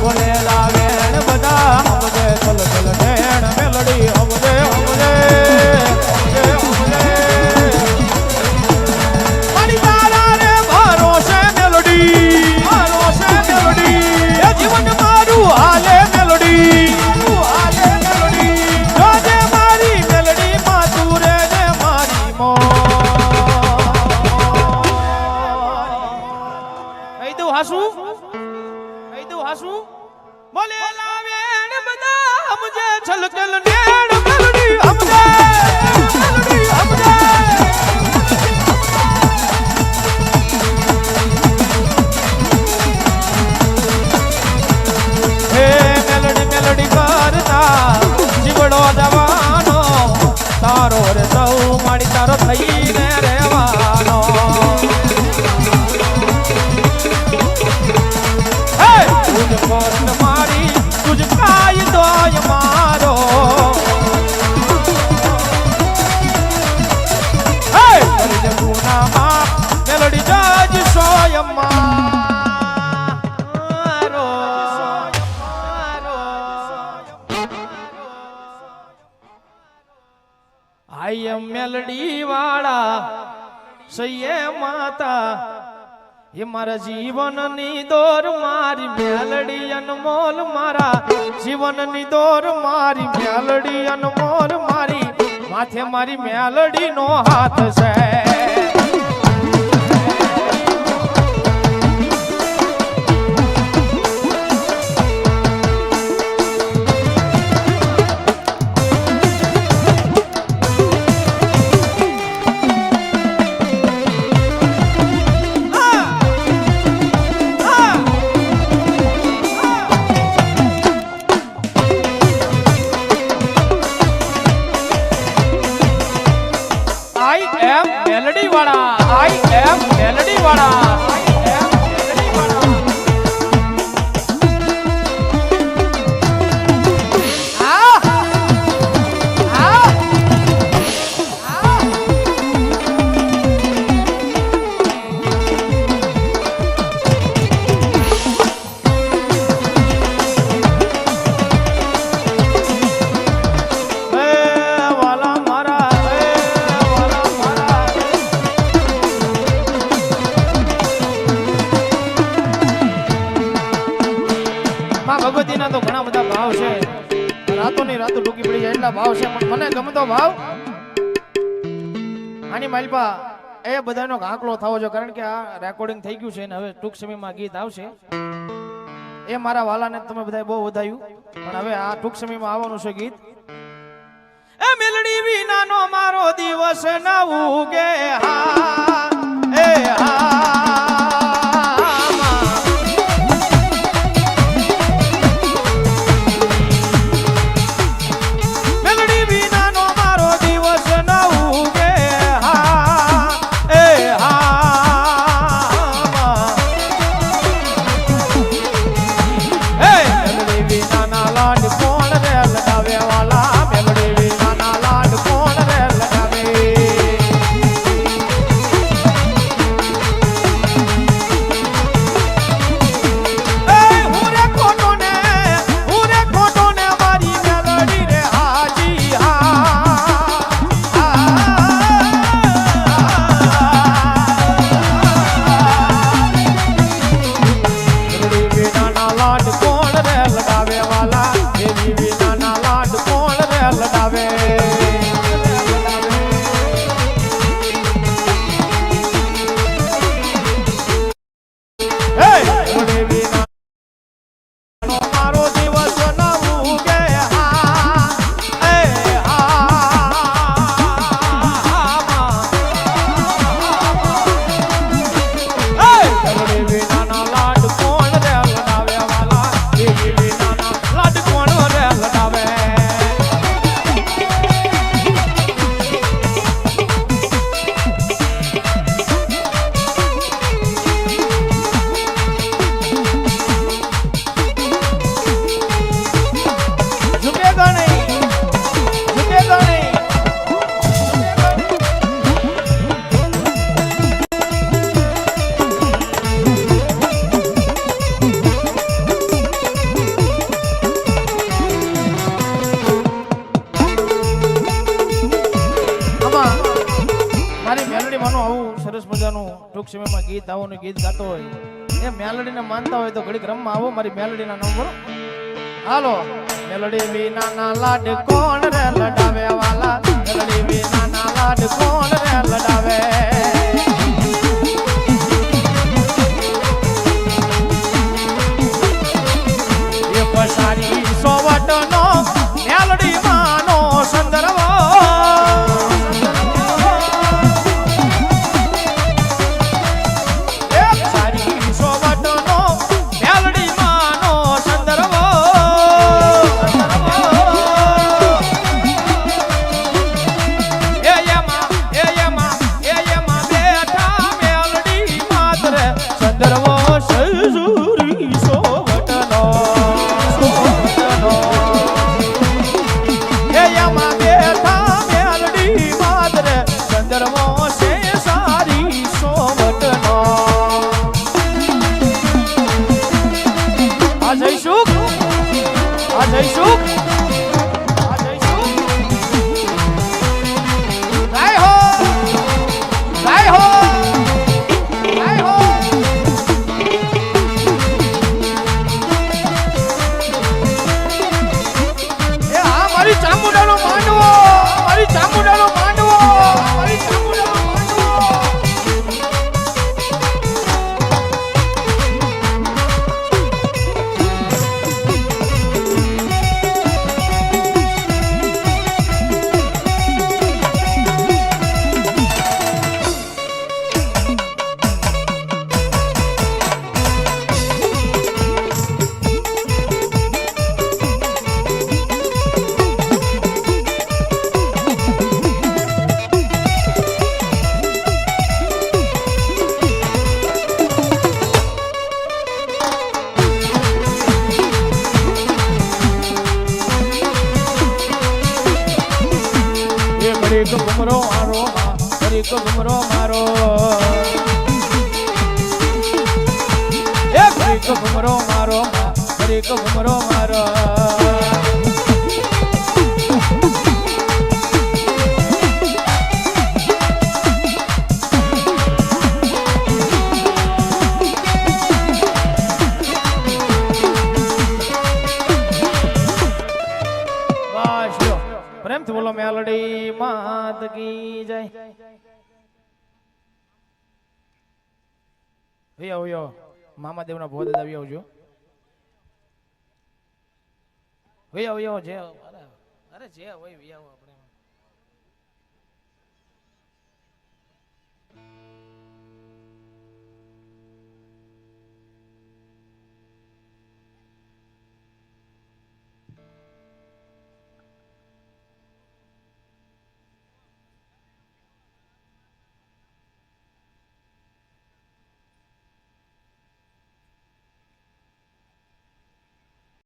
બોલે છલકલ નેણ મેલડી સમજે મેલડી સમજે હે મેલડી મેલડી કરતા જીવડો જવાનો તારો રે સૌ માડી તારો થઈને આય મેલડી સૈયે માતા, એ મારા જીવનની દોર મારી મેલડી અનમોલ મારા, જીવનની દોર મારી મેલડી અનમોલ મારી, માથે મારી મેલડી નો હાથ છે. આઈ એમ મેલડી વાળા આઈ એમ મેલડી વાળા ભગવતીના તો ઘણા બધા ભાવ છે. રાતોની રાતો ટૂંકી પડી જાય એટલા ભાવ છે. પણ મને ગમતો ભાવ. આની માલપા, એ બધાનો આંકડો થવો જોઈએ. કારણ કે આ રેકોર્ડિંગ થઈ ગયું છે ને હવે ટૂંક સમયમાં ગીત આવશે. એ મારા વાલાને તમે બધા બહુ વધાયું. પણ હવે આ ટૂંક સમયમાં આવવાનું છે ગીત. એ મેલડી વિનાનો મારો દિવસ ના ઉગે હા, એ હા. Lord ટૂંક સમયમાં ગીત આવવાનું ગીત ગાતો હોય. એ મેલડીને માનતા હોય તો ઘડીક રમવા આવો, મારી મેલડીના નંબર. હાલો. મેલડી વિના ના લાડ કોણ રે લડાવે વાલા? મેલડી વિના ના લાડ કોણ રે લડાવે? ઘડીક ઘુમરો મારો ઘડીક ઘુમરો મારો. ઘડીક ઘુમરો મારો ઘડીક ઘુમરો મારો. માત કી જય. વયો વયો મામા દેવના ભોજ દાદા વયો આવજો વયો જે અરે જે હોય વયો